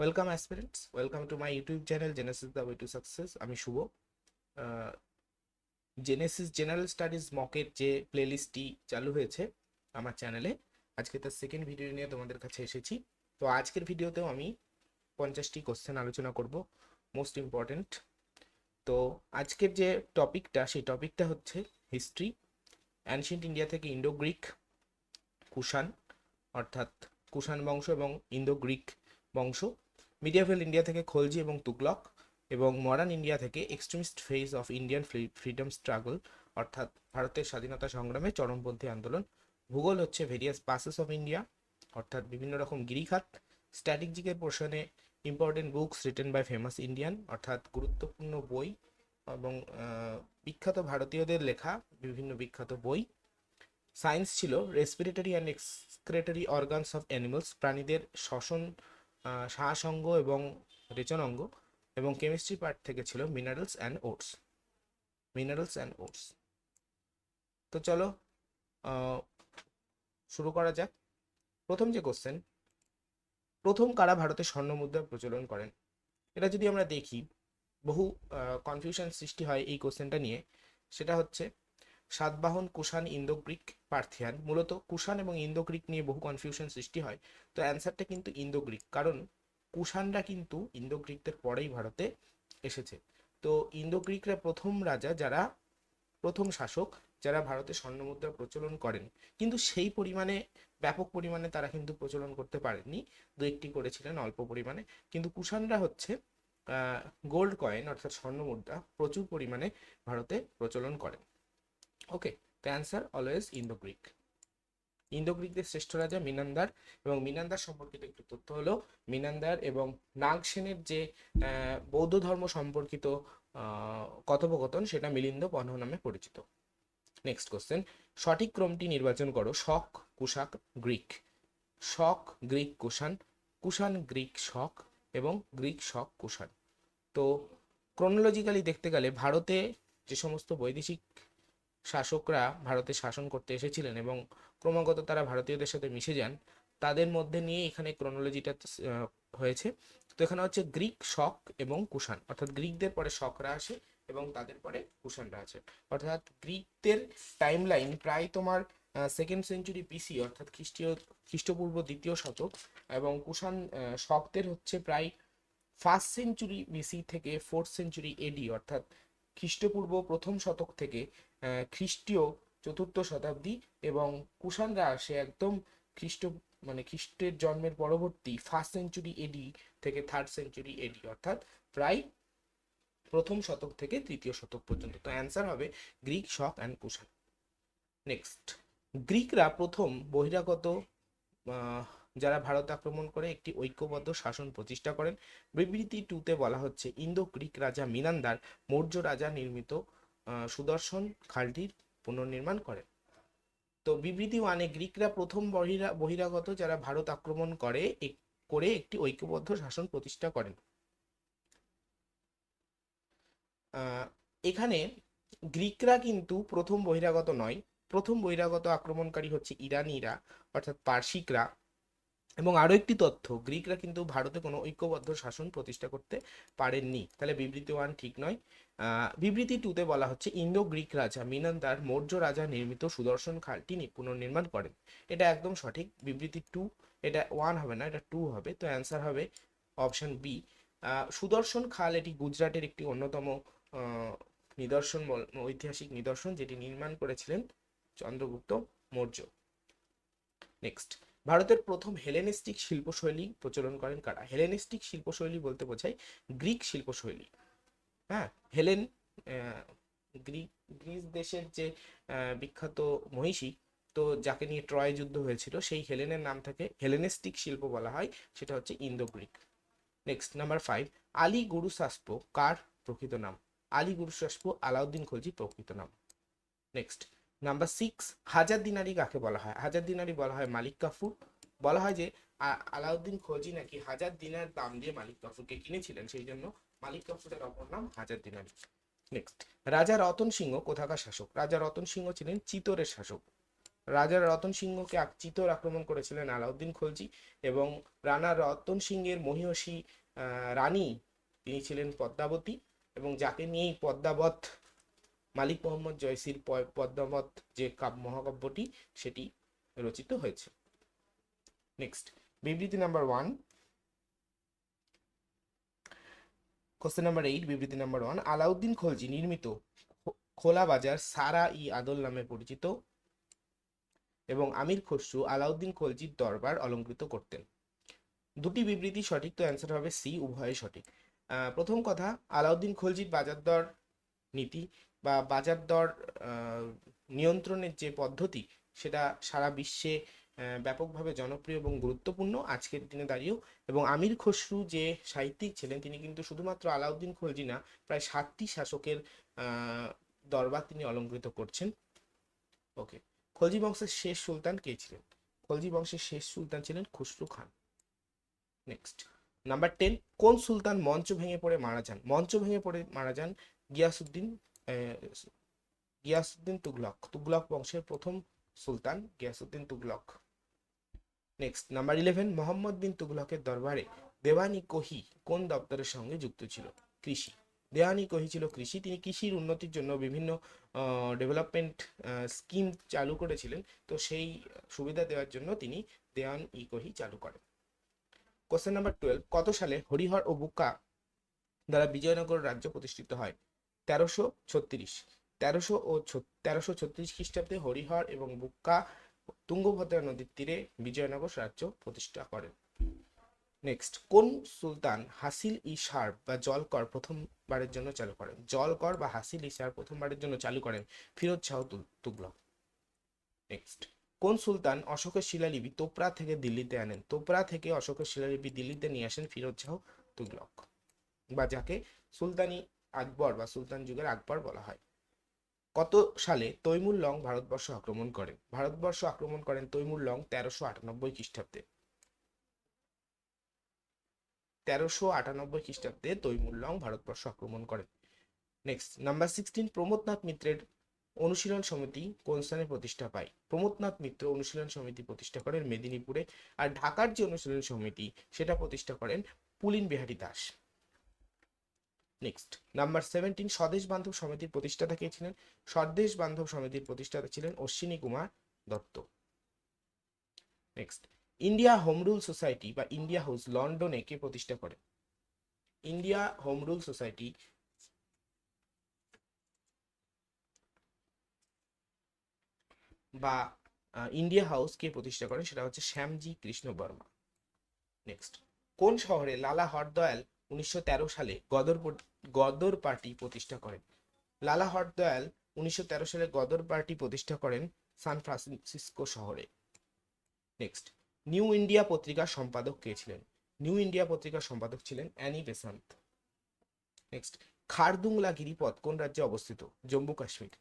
Welcome aspirants welcome to my YouTube channel Genesis the way to success আমি শুভ। Genesis general studies মকের যে প্লেলিস্টটি চালু হয়েছে আমার চ্যানেলে আজকে তার সেকেন্ড ভিডিও নিয়ে তোমাদের কাছে এসেছি। তো আজকের ভিডিওতেও আমি পঞ্চাশটি কোশ্চেন আলোচনা করব মোস্ট ইম্পর্ট্যান্ট তো আজকের যে টপিকটা সেই টপিকটা হচ্ছে হিস্ট্রি অ্যানশিয়েন্ট ইন্ডিয়া থেকে ইন্ডো গ্রিক কুষাণ, অর্থাৎ কুষাণ বংশ এবং ইন্দো গ্রিক বংশ। মিডিয়াভেল ইন্ডিয়া থেকে খলজি এবং তুগলক এবং মডার্ন ইন্ডিয়া থেকে extremist phase of Indian freedom struggle অর্থাৎ ভারতের স্বাধীনতা সংগ্রামে চরমপন্থী আন্দোলন। ভূগোল হচ্ছে ভেরিয়াস পাসেস অফ ইন্ডিয়া অর্থাৎ বিভিন্ন রকম গিরিখাত। স্ট্র্যাটেজিকের পোর্শনে important books written by famous Indian অর্থাৎ গুরুত্বপূর্ণ বই এবং বিখ্যাত ভারতীয়দের লেখা, বিভিন্ন বিখ্যাত বই। সায়েন্স ছিল respiratory and excretory organs of animals প্রাণীদের শ্বসন আহ, শ্বাসাঙ্গ এবং রেচন অঙ্গ এবং কেমিস্ট্রি পার্ট থেকে ছিল minerals and ores minerals and ores তো চলো শুরু করা যাক। প্রথম যে কোশ্চেন প্রথম কারা ভারতে স্বর্ণ মুদ্রা প্রচলন করেন? এটা যদি আমরা দেখি বহু কনফিউশন সৃষ্টি হয় এই কোশ্চেনটা নিয়ে। সেটা হচ্ছে Satavahana Kushan Indo Greek Parthian. মূলত কুষাণ এবং ইন্দো গ্রিক নিয়ে বহু কনফিউশন সৃষ্টি হয়। তো অ্যান্সারটা কিন্তু ইন্দো গ্রিক কারণ কুষাণরা কিন্তু ইন্দো গ্রিকদের পরেই ভারতে এসেছে। তো ইন্দো গ্রিকরা প্রথম রাজা যারা, প্রথম শাসক যারা ভারতে স্বর্ণমুদ্রা প্রচলন করেন। কিন্তু সেই পরিমাণে, ব্যাপক পরিমাণে তারা কিন্তু প্রচলন করতে পারেননি। দু একটি করেছিলেন অল্প পরিমাণে। কিন্তু কুষাণরা হচ্ছে গোল্ড কয়েন অর্থাৎ স্বর্ণমুদ্রা প্রচুর পরিমাণে ভারতে প্রচলন করেন। Okay the answer always Indo Greek Indo গ্রিকদের শ্রেষ্ঠ রাজা মিনান্দার এবং মিনান্দার সম্পর্কিত একটু তথ্য হলো, মিনান্দার এবং নাগসেনের যে বৌদ্ধ ধর্ম সম্পর্কিত কথোপকথন সেটা মিলিন্দ পণ্য নামে পরিচিত। নেক্সট কোশ্চেন সঠিক ক্রমটি নির্বাচন করো, Shaka কুশাক Greek. Shaka, Greek Kushan Kushan, Greek Shaka এবং গ্রিক শক কুষাণ। তো ক্রোনোলজিক্যালি দেখতে গেলে ভারতে যে সমস্ত বৈদেশিক শাসকরা ভারতে শাসন করতে এসেছিলেন এবং ক্রমাগত তারা ভারতীয়দের সাথে মিশে যান, তাদের মধ্যে নিয়ে এখানে ক্রোনোলজিটা হয়েছে। তো এখানে হচ্ছে গ্রিক শক এবং কুষাণ। অর্থাৎ গ্রিকদের পরে শকরা আসে এবং তাদের পরে কুষাণরা আছে অর্থাৎ গ্রিকদের টাইম লাইন প্রায় তোমার সেকেন্ড সেঞ্চুরি বিসি অর্থাৎ খ্রিস্টীয়, খ্রিস্টপূর্ব দ্বিতীয় শতক এবং কুষাণ শকদের হচ্ছে প্রায় ফার্স্ট সেঞ্চুরি বিসি থেকে ফোর্থ সেঞ্চুরি এডি অর্থাৎ খ্রিস্টপূর্ব প্রথম শতক থেকে খ্রিস্টীয় চতুর্থ শতাব্দী এবং কুষাণরা আসে একদম খ্রিস্ট মানে খ্রিস্টের জন্মের পরবর্তী ফার্স্ট সেঞ্চুরি এডি থেকে থার্ড সেঞ্চুরি এডি অর্থাৎ প্রায় প্রথম শতক থেকে তৃতীয় শতক পর্যন্ত। তো অ্যান্সার হবে Greek Shaka and Kushan. Next গ্রিকরা প্রথম বহিরাগত যারা ভারত আক্রমণ করে, একটি ঐক্যবদ্ধ শাসন প্রতিষ্ঠা করেন। বিবৃতি টুতে বলা হচ্ছে ইন্দো গ্রিক রাজা মিনান্দার মৌর্য রাজা নির্মিত সুদর্শন খালটির পুনর্নির্মাণ করেন। তো বিবৃতি ওয়ানে গ্রিকরা প্রথম বহিরা, বহিরাগত যারা ভারত আক্রমণ করে করে একটি ঐক্যবদ্ধ শাসন প্রতিষ্ঠা করেন। এখানে গ্রিকরা কিন্তু প্রথম বহিরাগত নয়, প্রথম বহিরাগত আক্রমণকারী হচ্ছে ইরানিরা, অর্থাৎ পার্সিকরা এবং আরও একটি তথ্য, গ্রিকরা কিন্তু ভারতে কোনো ঐক্যবদ্ধ শাসন প্রতিষ্ঠা করতে পারেননি। তাহলে বিবৃতি ওয়ান ঠিক নয়। বিবৃতি টুতে বলা হচ্ছে ইন্দো গ্রিক রাজা মিনান্দার মৌর্য রাজা নির্মিত সুদর্শন খালটি পুনর্নির্মাণ করেন। এটা একদম সঠিক। বিবৃতি টু, এটা ওয়ান হবে না, এটা টু হবে। তো অ্যান্সার হবে অপশন বি সুদর্শন খাল এটি গুজরাটের একটি অন্যতম নিদর্শন ঐতিহাসিক নিদর্শন যেটি নির্মাণ করেছিলেন চন্দ্রগুপ্ত মৌর্য। নেক্সট ভারতের প্রথম হেলেনিস্টিক শিল্পশৈলী প্রচলন করেন কারা? হেলেনিস্টিক শিল্পশৈলী বলতে বোঝায় গ্রিক শিল্পশৈলী। হ্যাঁ হেলেন গ্রিক গ্রিস দেশের যে বিখ্যাত মহিষী, তো যাকে নিয়ে ট্রয় যুদ্ধ হয়েছিল, সেই হেলেনের নাম থেকে হেলেনিস্টিক শিল্প বলা হয়, সেটা হচ্ছে Indo Greek next number five Ali গুরু শাস্প, কার প্রকৃত নাম? আলী গুরু শাস্প আলাউদ্দিন খলজি প্রকৃত নাম। নেক্সট নাম্বার সিক্স হাজার দিনারি কাকে বলা হয়? হাজার দিনারি বলা হয় মালিক কাফুর। বলা হয় যে আলাউদ্দিন খলজি নাকি হাজার দিনার দাম দিয়ে মালিক কাফুরকে কিনেছিলেন, সেই জন্য মালিক কাফুরের অপর নাম হাজার দিনারি। নেক্সট রাজা রতন সিংহ কোথাকার শাসক? রাজা রতন সিংহ ছিলেন চিতোরের শাসক। রাজা রতন সিংহকে চিতোর আক্রমণ করেছিলেন আলাউদ্দিন খলজি এবং রানা রতন সিংহের মহিষী রানী তিনি ছিলেন পদ্মাবতী এবং যাকে নিয়েই পদ্মাবত, মালিক মোহাম্মদ জয়সির পদ্মাবত যে কাব মহাকাব্যটি সেটি রচিত হয়েছে। নেক্সট বিবৃতি number one question number eight বিবৃতি নাম্বার ওয়ান আলাউদ্দিন খলজি নির্মিত খোলা বাজার সারা ই আদল নামে পরিচিত এবং আমির খসরু আলাউদ্দিন খলজির দরবার অলঙ্কৃত করতেন। দুটি বিবৃতি সঠিক তো অ্যান্সার হবে সি উভয়ই সঠিক। প্রথম কথা, আলাউদ্দিন খলজির বাজার দর নীতি বা বাজার দর নিয়ন্ত্রণের যে পদ্ধতি, সেটা সারা বিশ্বে ব্যাপকভাবে জনপ্রিয় এবং গুরুত্বপূর্ণ আজকের দিনে দাঁড়িয়েও এবং আমির খসরু যে সাহিত্যিক ছিলেন, তিনি কিন্তু শুধুমাত্র আলাউদ্দিন খলজি না, প্রায় সাতটি শাসকের দরবার তিনি অলঙ্কৃত করছেন। ওকে, খলজি বংশের শেষ সুলতান কে ছিলেন? খলজি বংশের শেষ সুলতান ছিলেন Khusrau Khan. Next number ten কোন সুলতান মঞ্চ ভেঙে পড়ে মারা যান? মঞ্চ ভেঙে পড়ে মারা যান গিয়াসুদ্দিন গিয়াসুদ্দিন তুগলক তুগলক বংশের প্রথম সুলতান Ghiyasuddin Tughlaq. Next number eleven Muhammad bin তুগলকের দরবারে দেওয়ানি কোহি কোন দপ্তরের সঙ্গে যুক্ত ছিল? কৃষি। দেওয়ানি কোহি ছিল কৃষি। তিনি কৃষির উন্নতির জন্য বিভিন্ন ডেভেলপমেন্ট স্কিম চালু করেছিলেন। তো সেই সুবিধা দেওয়ার জন্য তিনি দেওয়ান ই কোহি চালু করেন। কোশ্চেন নাম্বার টুয়েলভ কত সালে হরিহর ও বুক্কা দ্বারা বিজয়নগর রাজ্য প্রতিষ্ঠিত হয়? তেরোশো ছত্রিশ। তেরোশো ও তেরোশো ছত্রিশ খ্রিস্টাব্দে হরিহর এবং বুক্কা তুঙ্গভদ্রা নদীর তীরে বিজয়নগর রাজ্য প্রতিষ্ঠা করেন। নেক্সট কোন সুলতান হাসিল ই সার বা জলকর প্রথমবারের জন্য চালু করেন? জলকর বা হাসিল ই সার প্রথমবারের জন্য চালু করেন ফিরোজ শাহ তুগলক। নেক্সট কোন সুলতান অশোকের শিলালিপি তোপরা থেকে দিল্লিতে আনেন? তোপরা থেকে অশোকের শিলালিপি দিল্লিতে নিয়ে আসেন ফিরোজ শাহ তুগলক। বা যাকে সুলতানি আকবর বা সুলতান যুগের আকবর বলা হয়। কত সালে তৈমুর লং ভারতবর্ষ আক্রমণ করেন ভারতবর্ষ আক্রমণ করেন তৈমুর লং তেরোশো আটানব্বই খ্রিস্টাব্দে। তেরোশো আটানব্বই খ্রিস্টাব্দে তৈমুর লং ভারতবর্ষ আক্রমণ করেন। নেক্সট নাম্বার সিক্সটিন প্রমোদনাথ মিত্রের অনুশীলন সমিতি কোন স্থানে প্রতিষ্ঠা পায়? প্রমোদনাথ মিত্র অনুশীলন সমিতি প্রতিষ্ঠা করেন মেদিনীপুরে, আর ঢাকার যে অনুশীলন সমিতি, সেটা প্রতিষ্ঠা করেন Pulin Behari Das. Next number seventeen Swadesh Bandhab সমিতির প্রতিষ্ঠাতা কে ছিলেন? স্বদেশ বান্ধব সমিতির প্রতিষ্ঠাতা ছিলেন Ashwini Kumar Dutta. Next India Home Rule Society বা ইন্ডিয়া হাউস লন্ডনে কে প্রতিষ্ঠা করে? ইন্ডিয়া হোম রুল সোসাইটি বা ইন্ডিয়া হাউস কে প্রতিষ্ঠা করেন সেটা হচ্ছে শ্যামজি কৃষ্ণ বর্মা। নেক্সট কোন শহরে লালা হরদয়াল উনিশশো তেরো সালে গদর প- গদর পার্টি প্রতিষ্ঠা করেন। লালা হরদয়াল উনিশশো তেরো সালে গদর পার্টি প্রতিষ্ঠা করেন সান ফ্রান্সিসকো শহরে। নেক্সট নিউ ইন্ডিয়া পত্রিকার সম্পাদক কে ছিলেন? নিউ ইন্ডিয়া পত্রিকার সম্পাদক ছিলেন অ্যানি বেসান্ত। নেক্সট খারদুংলা গিরিপথ কোন রাজ্যে অবস্থিত? Jammu Kashmir.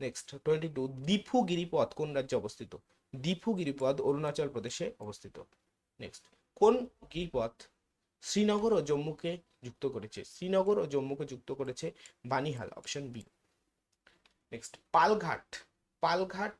Next twenty two Diphu গিরিপথ কোন রাজ্যে অবস্থিত? দিফু গিরিপথ অরুণাচল প্রদেশে অবস্থিত। নেক্সট কোন গিরিপথ শ্রীনগর ও জম্মুকে যুক্ত করেছে। শ্রীনগর ও জম্মুকে যুক্ত করেছে Banihal option B next Palghat. Palghat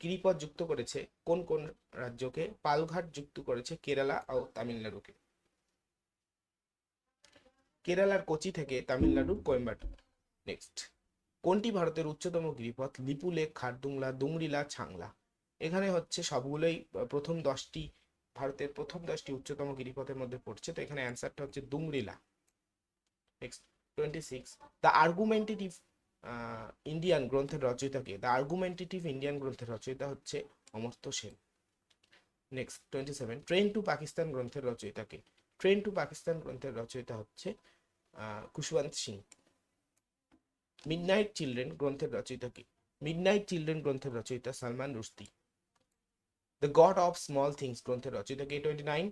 গিরিপথ যুক্ত করেছে কোন কোন রাজ্যকে? পালঘাট যুক্ত করেছে কেরালা ও তামিলনাড়ুকে। কেরালার কোচি থেকে তামিলনাড়ুর কোয়েম্বাটুর নেক্সট কোনটি ভারতের উচ্চতম গিরিপথ? লিপু লেক খারদুংলা, দুংরিলা, ছাংলা। এখানে হচ্ছে সবগুলোই প্রথম দশটি ভারতের প্রথম দশটি উচ্চতম গিরিপথের মধ্যে পড়ছে। তো এখানে অ্যান্সারটা হচ্ছে Dungrila next twenty six The Argumentative Indian গ্রন্থের রচয়িতাকে দ্য আর্গুমেন্টেটিভ ইন্ডিয়ান গ্রন্থের রচয়িতা হচ্ছে Amartya Sen. Next twenty seven Train to Pakistan গ্রন্থের রচয়িতাকে ট্রেন টু পাকিস্তান গ্রন্থের রচয়িতা হচ্ছে আহ, খুশবন্ত সিং। মিডনাইট চিলড্রেন গ্রন্থের রচয়িতা কি? মিডনাইট চিলড্রেন গ্রন্থের রচয়িতা Salman Rushdie The God of Small Things গ্রন্থের রচয়িতা কে twenty nine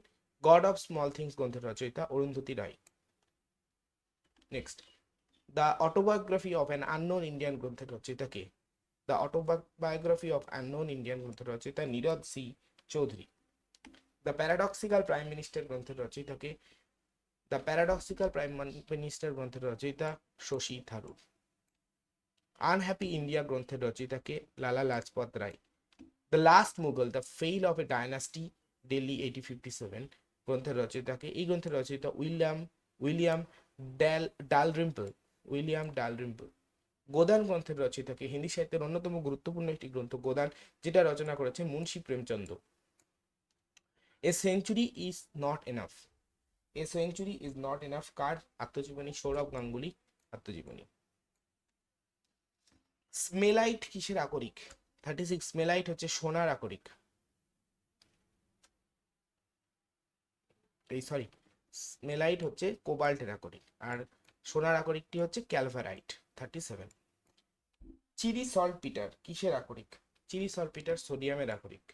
God of Small Things গ্রন্থের রচয়িতা Arundhati Roy next The Autobiography of an Unknown Indian গ্রন্থের রচয়িতা কে The Autobiography of Unknown Indian গ্রন্থের রচয়িতা Nirad C Chaudhuri The Paradoxical Prime Minister গ্রন্থের রচয়িতা কে দ্য প্যারাডক্সিক্যাল প্রাইম মিনিস্টার গ্রন্থের রচয়িতা শশী থারুর আনহ্যাপি ইন্ডিয়া গ্রন্থের রচয়িতাকে Lala Lajpat Rai The Last Mughal The Fall of a Dynasty Delhi eighty fifty seven গ্রন্থের রচয়িতাকে এই গ্রন্থের রচয়িতা উইলিয়াম উইলিয়াম ড্যাল ডালরিম্পল উইলিয়াম ডালরিম্পল গোদান গ্রন্থের রচয়িতাকে হিন্দি সাহিত্যের অন্যতম গুরুত্বপূর্ণ একটি গ্রন্থ গোদান যেটা রচনা করেছে Munshi Premchandra A Century Is Not Enough A Century Is Not Enough কার আত্মজীবনী? সৌরভ গাঙ্গুলি আত্মজীবনী। স্মেলাইট কিসের আকরিক? থার্টি সিক্স স্মেলাইট হচ্ছে সোনার আকরিক। এই সরি স্মেলাইট হচ্ছে কোবাল্টের আকরিক আর সোনার আকরিকটি হচ্ছে calaverite thirty seven Chile saltpetre কিসের আকরিক? চিরি সল্ট পিটার সোডিয়ামের আকরিক।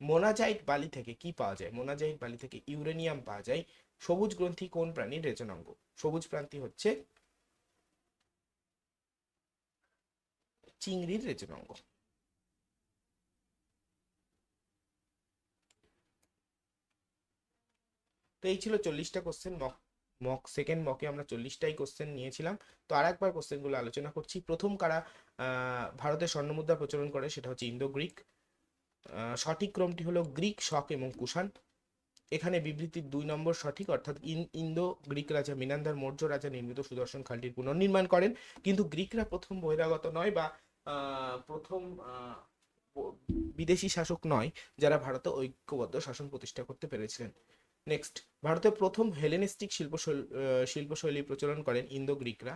মোনাজাইট বালি থেকে কি পাওয়া যায়? মোনাজাইট বালি থেকে ইউরেনিয়াম পাওয়া যায়। সবুজ গ্রন্থি কোন প্রাণীর রেচনাঙ্গ? সবুজ প্রান্তি হচ্ছে চিংড়ির রেচনাঙ্গ। তো এই ছিল চল্লিশটা কোশ্চেন মক মক সেকেন্ড মকে আমরা চল্লিশটাই কোশ্চেন নিয়েছিলাম। তো আর একবার কোশ্চেনগুলো আলোচনা করছি। প্রথম কারা ভারতের স্বর্ণমুদ্রা প্রচলন করে সেটা হচ্ছে ইন্দো গ্রিক সঠিক ক্রমটি হলো গ্রিক শক এবং কুষাণ। এখানে বিবৃতির দুই নম্বর সঠিক, অর্থাৎ ইন ইন্দো গ্রিক রাজা মিনান্দার মৌর্য রাজা নির্মিত সুদর্শন খালটির পুনর্নির্মাণ করেন। কিন্তু গ্রিকরা প্রথম বহিরাগত নয় বা প্রথম বিদেশি শাসক নয়, যারা ভারতে ঐক্যবদ্ধ শাসন প্রতিষ্ঠা করতে পেরেছিলেন। নেক্সট ভারতের প্রথম হেলেনিস্টিক শিল্প শিল্পশৈলী প্রচলন করেন ইন্দো গ্রিকরা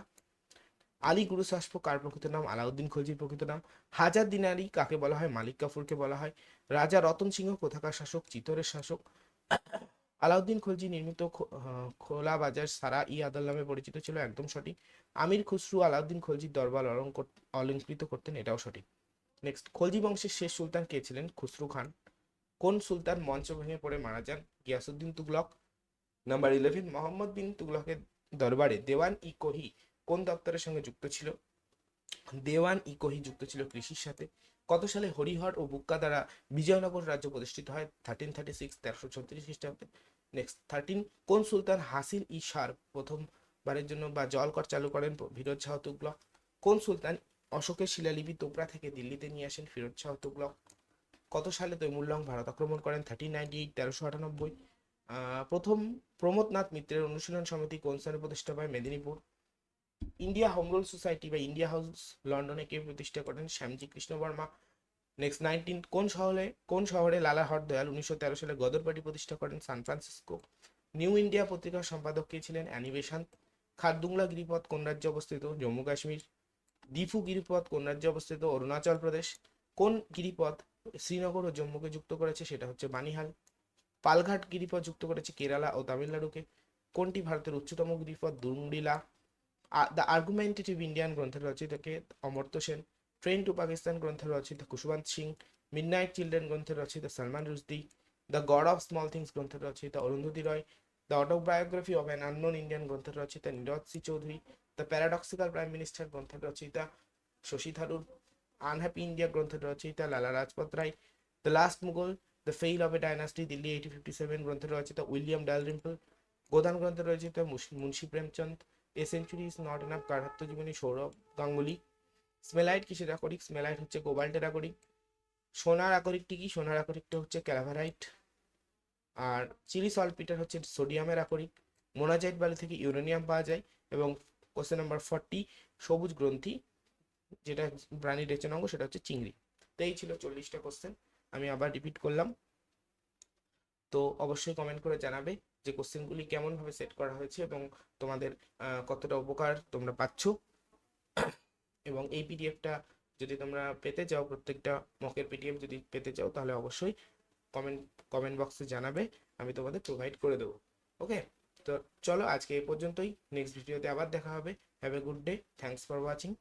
আলী গুরু শাসপ কার প্রকৃত নাম, আলাউদ্দিন খলজির প্রকৃত নাম, হাজার দিনারি কাকে বলা হয়, মালিক কাফুরকে বলা হয়, রাজা রতন সিংহ কোথাকার শাসক, চিতরের শাসক। আলাউদ্দিন খলজি নির্মিত খোলা বাজার সারা ই আদাল নামে পরিচিত ছিল, একদম সঠিক। আমির খুসরু আলাউদ্দিন খলজির দরবার অলঙ্কর অলঙ্কৃত করতেন, এটাও সঠিক। নেক্সট খলজি বংশের শেষ সুলতান কে ছিলেন? খুসরু খান। কোন সুলতান মঞ্চ ভেঙে পড়ে মারা যান? গিয়াসুদ্দিন তুগলক নাম্বার ইলেভেন মোহাম্মদ বিন তুগলকের দরবারে দেওয়ান ই কোহি কোন দপ্তরের সঙ্গে যুক্ত ছিল? দেওয়ান ই কোহি যুক্ত ছিল কৃষির সাথে। কত সালে হরিহর ও বুক্কা দ্বারা বিজয়নগর রাজ্য প্রতিষ্ঠিত হয়? থার্টিন থার্টি সিক্স তেরোশো ছত্রিশ খ্রিস্টাব্দে। নেক্সট থার্টিন কোন সুলতান হাসিল ই সার প্রথমবারের জন্য বা জলকর চালু করেন ফিরোজ শাহ তুগলক? কোন সুলতান অশোকের শিলালিপি তোপরা থেকে দিল্লিতে নিয়ে আসেন ফিরোজ শাহ তুগলক? কত সালে তৈমুল্লং ভারত আক্রমণ করেন? থার্টিন নাইনটি এইট তেরোশো আটানব্বই। প্রথম প্রমোদনাথ মিত্রের অনুশীলন সমিতি কোন স্থানে প্রতিষ্ঠা পায়? Medinipur. India Home Rule Society বা ইন্ডিয়া হাউস লন্ডনে কে প্রতিষ্ঠা করেন? শ্যামজি কৃষ্ণ বর্মা। নেক্সট নাইনটিন কোন শহরে কোন শহরে লালা হরদয়াল উনিশশো তেরো সালে গদর পার্টি প্রতিষ্ঠা করেন? San Francisco. নিউ ইন্ডিয়া পত্রিকার সম্পাদক কে ছিলেন? অ্যানি বেসান্ত খারদুংলা গিরিপথ, কোন রাজ্যে অবস্থিত? জম্মু কাশ্মীর। দিফু গিরিপথ, কোন রাজ্যে অবস্থিত? অরুণাচল প্রদেশ। কোন গিরিপথ? শ্রীনগর ও জম্মুকে যুক্ত করেছে সেটা হচ্ছে বানিহাল। পালঘাট গিরিপথ যুক্ত করেছে কেরালা ও তামিলনাড়ুকে। কোনটি ভারতের উচ্চতম গিরিপথ? দুংডিলা দ্য আর্গুমেন্টেটিভ ইন্ডিয়ান গ্রন্থের রচয়িতাকে অমর্ত্য সেন। ট্রেন টু পাকিস্তান গ্রন্থের রচয়িতা কুশবন্ত সিং। মিডনাইট চিলড্রেন গ্রন্থের রচয়িতা Salman Rushdie. The God of Small Things গ্রন্থের রচয়িতা Arundhati Roy. The Autobiography of an Unknown Indian গ্রন্থের রচয়িতা Nirad C Chaudhuri. The Paradoxical Prime Minister গ্রন্থের রচয়িতা শশী থারুর। আনহ্যাপি ইন্ডিয়া গ্রন্থের রচয়িতা Lala Lajpat Rai. The Last Mughal The Fall of a Dynasty Delhi eighty fifty seven গ্রন্থের রচয়িতা William Dalrymple Godan গ্রন্থের রচয়িতা মুশ- Munshi Premchand. A Century Is Not Enough কার আত্মজীবনী সৌরভ গাঙ্গুলি। স্মেলাইট কিসের আকরিক? স্মেলাইট হচ্ছে কোবাল্টের আকরিক। সোনার আকরিকটি কি? সোনার আকরিকটা হচ্ছে ক্যালাভারাইট। আর চিলি সলপিটার হচ্ছে সোডিয়ামের আকরিক। মোনাজাইট বালি থেকে ইউরেনিয়াম পাওয়া যায় এবং কোশ্চেন নাম্বার ফর্টি, সবুজ গ্রন্থি। যেটা প্রাণীর রেচনাঙ্গ সেটা হচ্ছে চিংড়ি। তো এই ছিল চল্লিশটা কোশ্চেন আমি আবার রিপিট করলাম। তো অবশ্যই কমেন্ট করে জানাবে যে কোশ্চেনগুলি কেমনভাবে সেট করা হয়েছে এবং তোমাদের কতটা উপকার তোমরা পাচ্ছ। এবং এই পিডিএফটা যদি তোমরা পেতে চাও, প্রত্যেকটা মকের পিডিএফ যদি পেতে চাও, তাহলে অবশ্যই কমেন্ট কমেন্ট বক্সে জানাবে, আমি তোমাদের প্রোভাইড করে দেবো। ওকে তো চলো আজকে এই পর্যন্তই নেক্সট ভিডিওতে আবার দেখা হবে। Have a good day thanks for watching